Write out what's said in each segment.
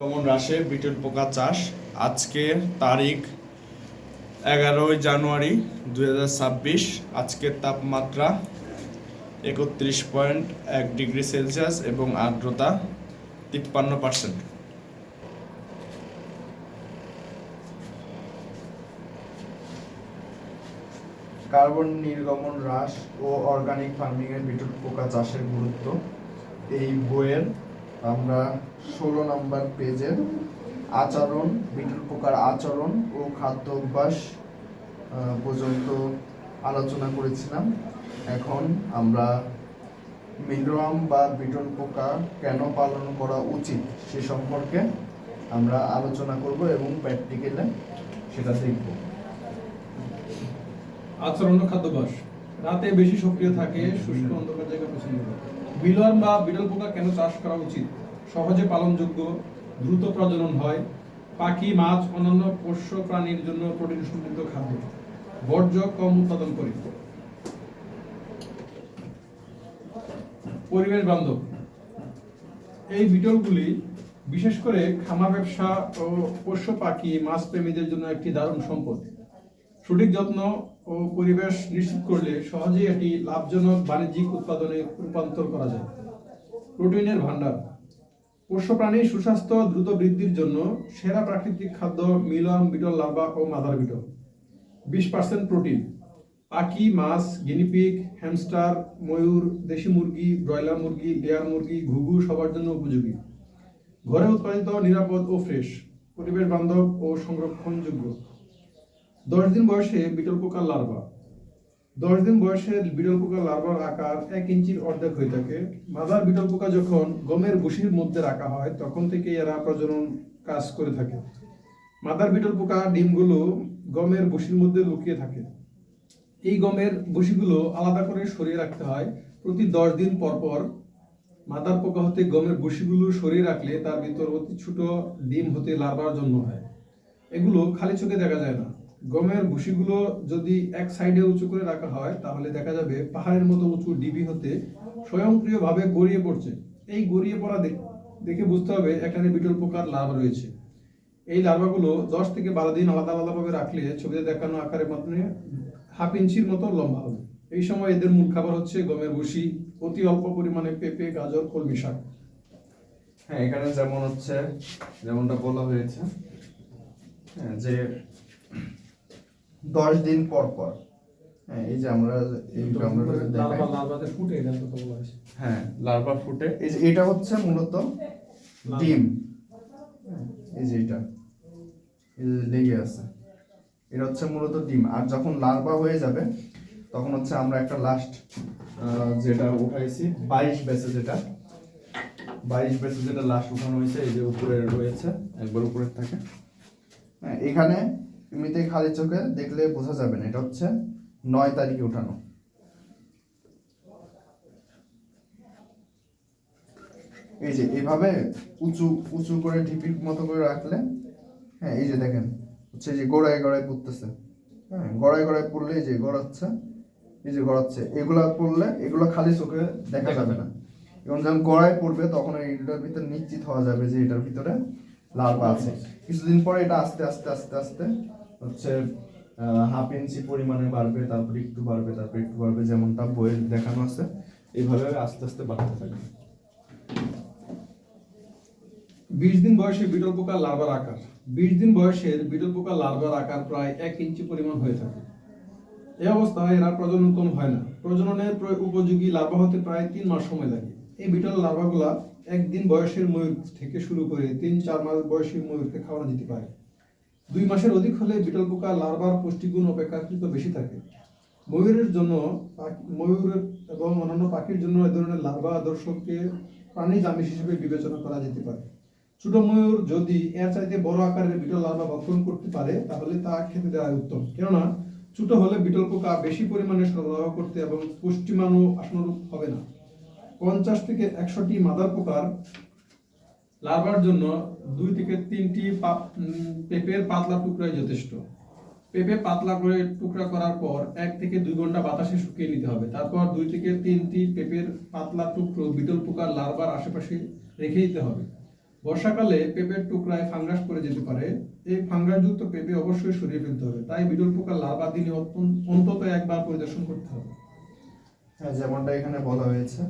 Common রাশে betel পোকা চাষ। আজকে তারিখ এগারোই জানুয়ারি দু হাজার ছাব্বিশ। আজকের তাপমাত্রা একত্রিশ পয়েন্ট এক ডিগ্রি সেলসিয়াস এবং আর্দ্রতা তিপ্পান্ন পার্সেন্ট। কার্বন নির্গমন হ্রাস ও অর্গানিক ফার্মিংয়ের বিটুল পোকা চাষের গুরুত্ব। এই বইয়ের আমরা ষোলো নম্বর পেজের আচরণ, বিটুল পোকার আচরণ ও খাদ্য অভ্যাস পর্যন্ত আলোচনা করেছিলাম। এখন আমরা মিলরাম বা বিটল পোকা কেন পালন করা উচিত সে সম্পর্কে আমরা আলোচনা করব এবং প্র্যাকটিক্যালে সেটা দেখব। আচরণ খাদ্যাভ্যাস রাতে বেশি সক্রিয় থাকে, শুষ্ক অন্ধকার জায়গা পছন্দ করে। বিলওয়ার্ম বা বিরল পোকা কেন চাষ করা উচিত? সহজে পালনযোগ্য, দ্রুত প্রজনন হয়, পাখি, মাছ, অন্যান্য পোষ্য প্রাণীর জন্য প্রোটিন সমৃদ্ধ খাদ্য। বর্জ্য কম উৎপাদন করে। পরিবেশ বান্ধব। এই বিটলগুলি বিশেষ করে খামার ব্যবসা ও পোষ্য পাখি, মাছ প্রেমীদের জন্য একটি দারুণ সম্পদ। সঠিক যত্ন ও পরিবেশ নিশ্চিত করলে সহজেই এটি লাভজনক বাণিজ্যিক উৎপাদনে রূপান্তর করা যায়। প্রোটিনের ভান্ডার পোষ্য প্রাণীর সুস্বাস্থ্য দ্রুত বৃদ্ধির জন্য সেরা প্রাকৃতিক খাদ্য মিলন, বিটল, লার্ভা ও মাদার বিটল। বিশ পার্সেন্ট প্রোটিন। পাখি, মাছ গিনিপিগ হ্যামস্টার, ময়ূর, দেশি মুরগি, ব্রয়লার মুরগি লেয়ার মুরগি, ঘুঘু সবার জন্য উপযোগী। ঘরে উৎপাদিত নিরাপদ ও ফ্রেশ, পরিবেশ বান্ধব ও সংরক্ষণযোগ্য। দশ দিন বয়সে বিটল পোকার লার্ভা। দশ দিন বয়সে বিটল পোকার লার্ভার আকার এক ইঞ্চির অর্ধেক হয়ে থাকে। মাদার বিটল পোকা যখন গমের বসির মধ্যে রাখা হয়, তখন থেকে এরা প্রজনন কাজ করে থাকে। মাদার বিটল পোকা ডিমগুলো গমের বসির মধ্যে লুকিয়ে থাকে। এই গমের বসিগুলো আলাদা করে সরিয়ে রাখতে হয়। প্রতি দশ দিন পর পর মাদার পোকা হতে গমের বসিগুলো সরিয়ে রাখলে তার ভিতর অতি ছোট ডিম হতে লার্ভার জন্ম হয়। এগুলো খালি চোখে দেখা যায় না। গমের ভুসিগুলো যদি এক সাইডে উঁচু করে রাখা হয়, তাহলে দেখা যাবে পাহাড়ের মতো উঁচু ডিবি হতে স্বয়ংক্রিয়ভাবে গড়িয়ে পড়ছে। এই গড়িয়ে পড়া দেখে বুঝতে হবে এখানে বিটল পোকার লাভ রয়েছে। এই লার্ভাগুলো দশ থেকে বারো দিন আলাদা আলাদাভাবে রাখলে ছবিতে দেখানো আকারের মাধ্যমে হাফ ইঞ্চির মতো লম্বা হবে। এই সময় এদের মূল খাবার হচ্ছে গমের ভুসি, অতি অল্প পরিমাণে পেঁপে, গাজর, কলমি শাক। হ্যাঁ এখানে যেমন হচ্ছে, যেমনটা বলা হয়েছে হ্যাঁ যে দশ দিন পর পর। হ্যাঁ এই যে আমরা এই আমরা লার্ভা ফুটে এটা তো বলা হয়েছে হ্যাঁ লার্ভা ফুটে। এই যে এটা হচ্ছে মূলত ডিম। এই যে এটা। এই যে লেগে আছে। এটা হচ্ছে মূলত ডিম। আর যখন লার্ভা হয়ে যাবে তখন হচ্ছে আমরা একটা লাস্ট যেটা উঠাইছি বাইশ বেসে যেটা। বাইশ বেসে যেটা লাস্ট উঠানো হয়েছে এই যে উপরে রয়েছে একবার উপরে থাকে। হ্যাঁ এখানে এমনিতেই খালি চোখে দেখলে বোঝা যাবে না, এটা হচ্ছে নয় তারিখে উঠানো এই যে এইভাবে উঁচু উঁচু করে ঢিপির মতো করে রাখলে হ্যাঁ এই যে দেখেন, হচ্ছে যে গোড়ায় গোড়ায় পড়তেছে। হ্যাঁ গড়ায় গড়ায় পড়লে এই যে গড়াচ্ছে, এই যে গড়াচ্ছে, এগুলা পড়লে এগুলো খালি চোখে দেখা যাবে না। এবং যখন গড়ায় পড়বে, তখন এইটার ভিতরে নিশ্চিত হওয়া যাবে যে এটার ভিতরে লার্ভা আছে। কিছুদিন পরে এটা আস্তে আস্তে আস্তে আস্তে হচ্ছে হাফ ইঞ্চি পরিমাণে বাড়বে, তারপরে একটু বাড়বে, তারপরে একটু বাড়বে, যেমনটা বইয়ে দেখানো আছে, এইভাবে আস্তে আস্তে বাড়তে থাকবে। বিশ দিন বয়সে বিটল পোকার লার্ভার আকার। বিশ দিন বয়সের বিটল পোকার লার্ভার আকার প্রায় এক ইঞ্চি পরিমাণ হয়ে থাকে। এই অবস্থায় এরা প্রজননক্ষম হয় না। প্রজননের উপযোগী লার্ভা হতে প্রায় তিন মাস সময় লাগে। এই বিটল লার্ভাগুলা একদিন বয়সের ময়ূর থেকে শুরু করে তিন চার মাস বয়সী ময়ূরকে খাওয়ানো যেতে পারে। দুই মাসের অধিক হলে বিটল পোকা লার্ভার পুষ্টিগুণ অপেক্ষাকৃত বেশি থাকে। ময়ূরের জন্য ময়ূর এবং অন্যান্য পাখির জন্য এ ধরনের লার্ভা আদর্শকে প্রাণী আমিষ হিসেবে বিবেচনা করা যেতে পারে। ছোট ময়ূর যদি এর চাইতে বড় আকারের বিটল লার্ভা ভক্ষণ করতে পারে, তাহলে তা খেতে দেওয়া উত্তম। কেননা, ছোট হলে বিটল পোকা বেশি পরিমাণে সরবরাহ করতে এবং পুষ্টিমানও আশানুরূপ হবে না। পঞ্চাশ থেকে একশোটি মাদার পোকার লার্ভার জন্য দুই থেকে তিনটি পেঁপের পাতলা টুকরাই যথেষ্ট। পেঁপে পাতলা করে টুকরা করার পর এক থেকে দুই ঘণ্টা বাতাসে শুকিয়ে নিতে হবে। তারপর দুই থেকে তিনটি পেঁপের পাতলা টুকরো বিটল পোকার লার্ভার আশেপাশে রেখে দিতে হবে। বর্ষাকালে পেঁপের টুকরায় ফাঙ্গাস পড়ে যেতে পারে। এই ফাঙ্গাসযুক্ত পেঁপে অবশ্যই সরিয়ে ফেলতে হবে। তাই বিটল পোকার লার্ভা দিনে অন্তত একবার পরিদর্শন করতে হবে। হ্যাঁ যেমনটা এখানে বলা হয়েছে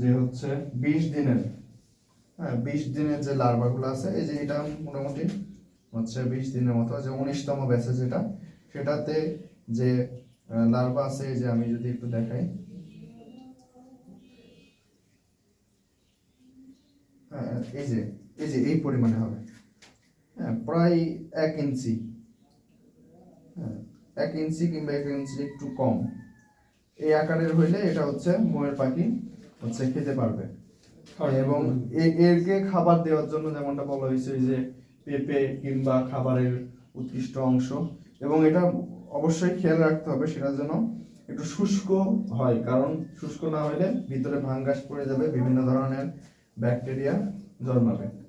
যে হচ্ছে বিশ দিনের হ্যাঁ বিশ দিনের যে লার্ভাগুলো আছে, এই যে এটা মোটামুটি হচ্ছে বিশ দিনের মতো, যে উনিশতম ব্যাচে যেটা, সেটাতে যে লার্ভা আছে যে আমি যদি একটু দেখাই। হ্যাঁ এই যে এই যে এই পরিমাণে হবে। হ্যাঁ প্রায় এক ইঞ্চি। হ্যাঁ এক ইঞ্চি কিংবা এক ইঞ্চি একটু কম। এই আকারের হইলে এটা হচ্ছে ময়ের পাখি হচ্ছে খেতে পারবে। এবং এরকে খাবার দেওয়ার জন্য যেমনটা বলা হয়েছে যে পেঁপে কিংবা খাবারের উৎকৃষ্ট অংশ। এবং এটা অবশ্যই খেয়াল রাখতে হবে সেটা যেন একটু শুষ্ক হয়। কারণ শুষ্ক না হলে ভিতরে ভাঙ্গাস পড়ে যাবে বিভিন্ন ধরনের ব্যাকটেরিয়া জন্মাবে।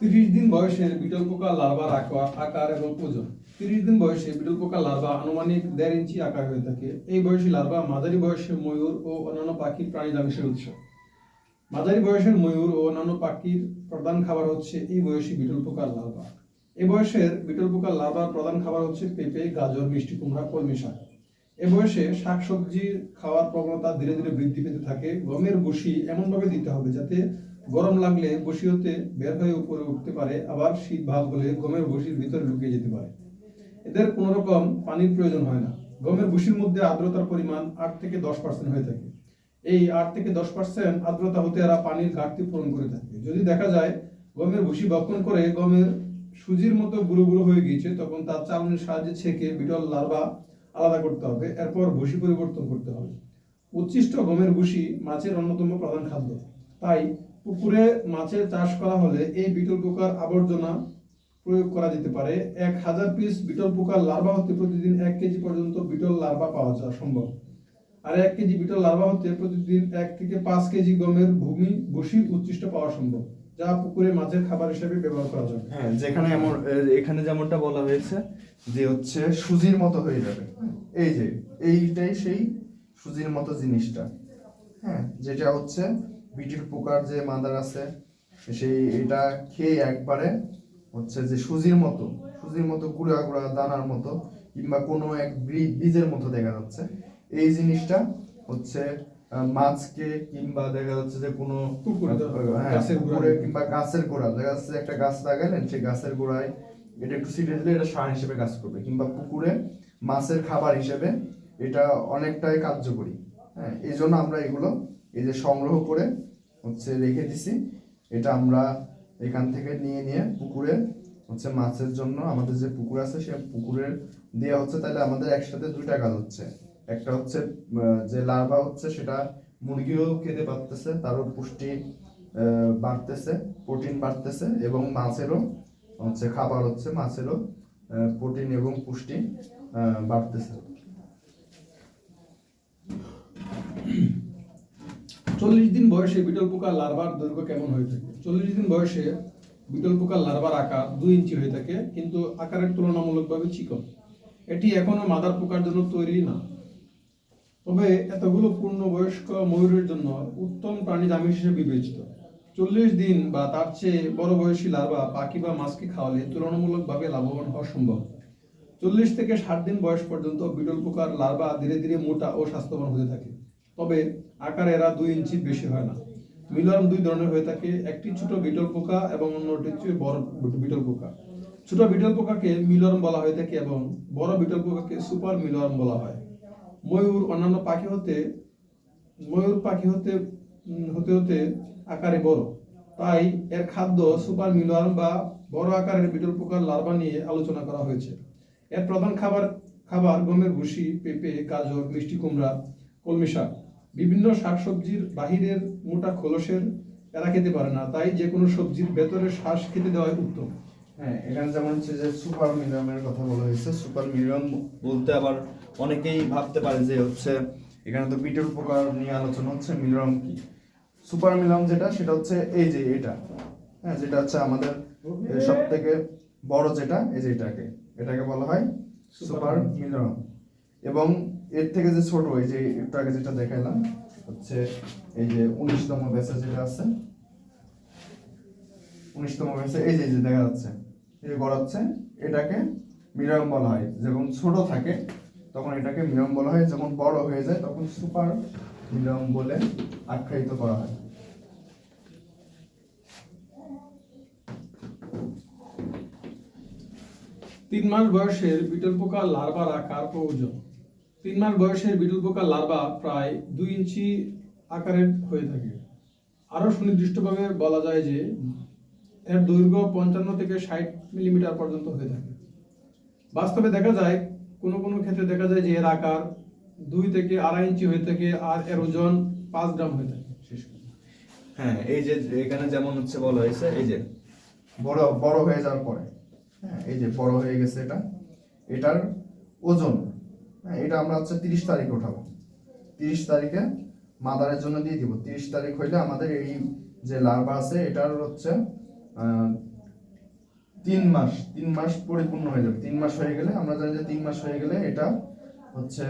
তিরিশ দিন বয়সের বিটল পোকা লার্ভার আকা- আকার এবং ওজন। তিরিশ দিন বয়সে বিটল পোকা লার্ভা আনুমানিক দেড় ইঞ্চি আকার হয়ে থাকে। এই বয়সী লার্ভা মাঝারি বয়সে ময়ূর ও অন্যান্য পাখির প্রাণী আমিষের উৎস। মাঝারি বয়সের ময়ূর ও অন্যান্য পাখির প্রধান খাবার হচ্ছে এই বয়সী বিটল পোকার লার্ভা। এই বয়সের বিটল পোকার লার্ভার প্রধান খাবার হচ্ছে পেঁপে, গাজর, মিষ্টি কুমড়া, কলমি শাক। এ বয়সে শাকসবজি খাওয়ার প্রবণতা ধীরে ধীরে বৃদ্ধি পেতে থাকে। গমের বসি এমনভাবে দিতে হবে যাতে গরম লাগলে বসি হতে বের হয়ে উপরে উঠতে পারে, আবার শীত ভাব হলে গমের বসির ভিতরে ঢুকে যেতে পারে। এদের কোনো রকম পানির প্রয়োজন হয় না। গমের ভুসির মধ্যে আর্দ্রতার পরিমাণ আট থেকে দশ পার্সেন্ট হয়ে থাকে। এই আট থেকে দশ পার্সেন্ট আর্দ্রতা হতে এরা পানির ঘাটতি পূরণ করে থাকে। যদি দেখা যায় গমের ভুসি বক্ষণ করে গমের সুজির মতো গুঁড়ো গুঁড়ো হয়ে গিয়েছে, তখন তার চালনির সাহায্যে ছেঁকে বিটল, লার্ভা আলাদা করতে হবে। এরপর ভুসি পরিবর্তন করতে হবে। উচ্ছিষ্ট গমের ভুসি মাছের অন্যতম প্রধান খাদ্য। তাই পুকুরে মাছের চাষ করা হলে এই বিটল পোকার আবর্জনা প্রয়োগ করা যেতে পারে। এক হাজার পিস বিটল পোকার লার্ভা হতে প্রতিদিন এক কেজি পর্যন্ত বিটল, লার্ভা পাওয়া যায় সম্ভব। আর এক কেজি বিটল লার্ভা হতে প্রতিদিন এক থেকে পাঁচ কেজি গমের ভূমি বসি উচ্ছিষ্ট পাওয়া সম্ভব, যা পুকুরে মাছের খাবার হিসেবে ব্যবহার করা যাবে হ্যাঁ যেখানে এমন এখানে যেমনটা বলা হয়েছে যে হচ্ছে সুজির মতো হয়ে যাবে। এই যে, এইটাই সেই সুজির মতো জিনিসটা। হ্যাঁ যেটা হচ্ছে বিটির পোকার যে মাদার আছে, সেই, এটা খেয়ে একবারে হচ্ছে যে সুজির মতো সুজির মতো গুঁড়া গুঁড়া দানার মতো, কিংবা কোনো এক বীজের মতো দেখা যাচ্ছে। এই জিনিসটা হচ্ছে মাছকে কিংবা দেখা যাচ্ছে যে কোনো পুকুরে হ্যাঁ, গাছের কিংবা গাছের গোড়া দেখা যাচ্ছে একটা গাছ লাগালেন সেই গাছের গোড়ায় এটা একটু ছিটে দিলে এটা সার হিসেবে কাজ করবে কিংবা পুকুরে মাছের খাবার হিসেবে এটা অনেকটাই কার্যকরী। হ্যাঁ এই জন্য আমরা এগুলো এই যে সংগ্রহ করে হচ্ছে রেখে দিছি এটা আমরা এখান থেকে নিয়ে নিয়ে পুকুরে হচ্ছে মাছের জন্য আমাদের যে পুকুর আছে সে পুকুরের দেওয়া হচ্ছে তাহলে আমাদের একসাথে দুইটা কাজ হচ্ছে। একটা হচ্ছে যে লার্ভা হচ্ছে, সেটা মুরগিও খেতে পারতেছে, তারও পুষ্টি বাড়তেছে প্রোটিন বাড়তেছে, এবং মাছেরও, হচ্ছে খাবার হচ্ছে মাছেরও প্রোটিন এবং পুষ্টি বাড়তেছে। চল্লিশ দিন বয়সে বিটল পোকার লার্ভার দৈর্ঘ্য কেমন হয়ে থাকে? চল্লিশ দিন বয়সে বিটল পোকার লার্ভার আকার দুই ইঞ্চি হয়ে থাকে, কিন্তু আকারের তুলনামূলকভাবে চিকন। এটি এখনও মাদার পোকার জন্য তৈরি না। তবে এতগুলো পূর্ণবয়স্ক ময়ূরের জন্য উত্তম প্রাণীর আমিষ হিসেবে বিবেচিত। চল্লিশ দিন বা তার চেয়ে বড় বয়সী লার্ভা পাখি বা মাছকে খাওয়ালে তুলনামূলকভাবে লাভবান হওয়া সম্ভব। চল্লিশ থেকে ষাট দিন বয়স পর্যন্ত বিটল পোকার লার্ভা ধীরে ধীরে মোটা ও স্বাস্থ্যবান হতে থাকে। তবে আকার এরা দুই ইঞ্চির বেশি হয় না। মিলন দুই ধরনের হয়ে থাকে, একটি ছোট বিটল পোকা এবং অন্যটি হচ্ছে বড় বিটল পোকা। ছোট বিটল পোকাকে মিলন বলা হয়ে থাকে এবং বড় বিটল পোকাকে সুপার মিলন বলা হয়। ময়ূর অন্যান্য পাখি হতে, ময়ূর পাখি হতে হতে হতে আকারে বড়। তাই এর খাদ্য সুপার মিলন বা বড় আকারের বিটল পোকার লার্ভা নিয়ে আলোচনা করা হয়েছে। এর প্রধান খাবার খাবার গমের ভুসি, পেঁপে, গাজর, মিষ্টি কুমড়া, কলমি শাক। বিভিন্ন শাকসবজির বাহিরের মোটা খোলসের এরা খেতে পারে না, তাই যে কোনো সবজির ভেতরে শ্বাস খেতে দেওয়াই উত্তম। হ্যাঁ এখানে যেমন হচ্ছে যে সুপার মিলিয়নের কথা বলা হয়েছে। সুপার মিলিয়ন বলতে আবার অনেকেই ভাবতে পারে যে হচ্ছে, এখানে তো বিটের উপকার নিয়ে আলোচনা হচ্ছে মিলিয়ন কি? সুপার মিলিয়ন যেটা, সেটা হচ্ছে এই যে এটা। হ্যাঁ যেটা হচ্ছে আমাদের সব থেকে বড় যেটা, এই যে এটাকে। এটাকে বলা হয় সুপার মিলিয়ন এবং এর থেকে যে ছোট, এই যে একটু আগে যেটা দেখাইলাম, হচ্ছে এই যে উনিশতম ব্যাচে যেটা আছে, উনিশতম পেজে এই যে দেখা যাচ্ছে, এই গড়াচ্ছে, এটাকে মিডিয়াম বলা হয়। যখন ছোট থাকে তখন এটাকে মিডিয়াম বলা হয়। যখন বড় হয়ে যায়, তখন সুপার মিডিয়াম বলে আখ্যায়িত করা হয়। তিন মাস বয়সের বিটল পোকা লার্ভার আকার ও ওজন তিন মাস বয়সের বিটল পোকা লার্ভা প্রায় দুই ইঞ্চি আকারের হয়ে থাকে। আরও সুনির্দিষ্টভাবে বলা যায় যে, এর দৈর্ঘ্য পঞ্চান্ন থেকে ষাট মিলিমিটার পর্যন্ত হয়ে থাকে। বাস্তবে দেখা যায় কোনো কোনো ক্ষেত্রে দেখা যায় যে এর আকার দুই থেকে আড়াই ইঞ্চি হয়ে থাকে আর এর ওজন পাঁচ গ্রাম হয়ে থাকে। শেষ। হ্যাঁ এই যে এখানে যেমন হচ্ছে বলা হয়েছে, এই যে বড় বড় হয়ে যাওয়ার পরে হ্যাঁ এই যে বড় হয়ে গেছে এটা, এটার ওজন হ্যাঁ এটা আমরা হচ্ছে তিরিশ তারিখে উঠাবো তিরিশ তারিখে মাদারের জন্য দিয়ে দিব। তিরিশ তারিখ হইলে আমাদের এই যে লার্ভা আছে, এটার হচ্ছে তিন মাস তিন মাস পরিপূর্ণ হয়ে যাবে। তিন মাস হয়ে গেলে আমরা জানি যে তিন মাস হয়ে গেলে এটা হচ্ছে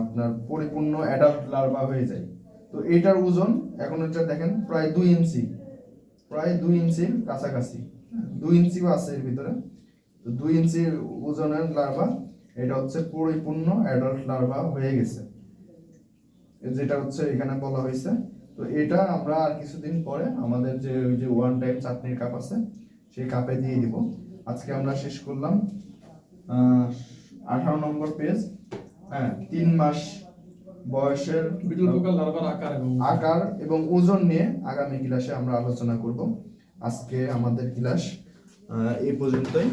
আপনার পরিপূর্ণ অ্যাডাল্ট লার্ভা হয়ে যায়। তো এটার ওজন এখন হচ্ছে দেখেন প্রায় দুই ইঞ্চি। প্রায় দুই ইঞ্চির কাছাকাছি। হ্যাঁ, দুই ইঞ্চিও আছে এর ভিতরে। তো দুই ইঞ্চির ওজনের লার্ভা এটা হচ্ছে পরিপূর্ণ অ্যাডাল্ট লার্ভা হয়ে গেছে। যেটা হচ্ছে এখানে বলা হয়েছে। তো এটা আমরা আর কিছুদিন পরে আমাদের যে ওই যে ওয়ান টাইম চাটনির কাপ আছে সেই কাপে দিয়ে দিব আজকে আমরা শেষ করলাম আঠারো নম্বর পেজ। হ্যাঁ তিন মাস বয়সের। আকার এবং ওজন নিয়ে আগামী ক্লাসে আমরা আলোচনা করব। আজকে আমাদের ক্লাস এই পর্যন্তই।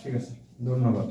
ঠিক আছে ধন্যবাদ।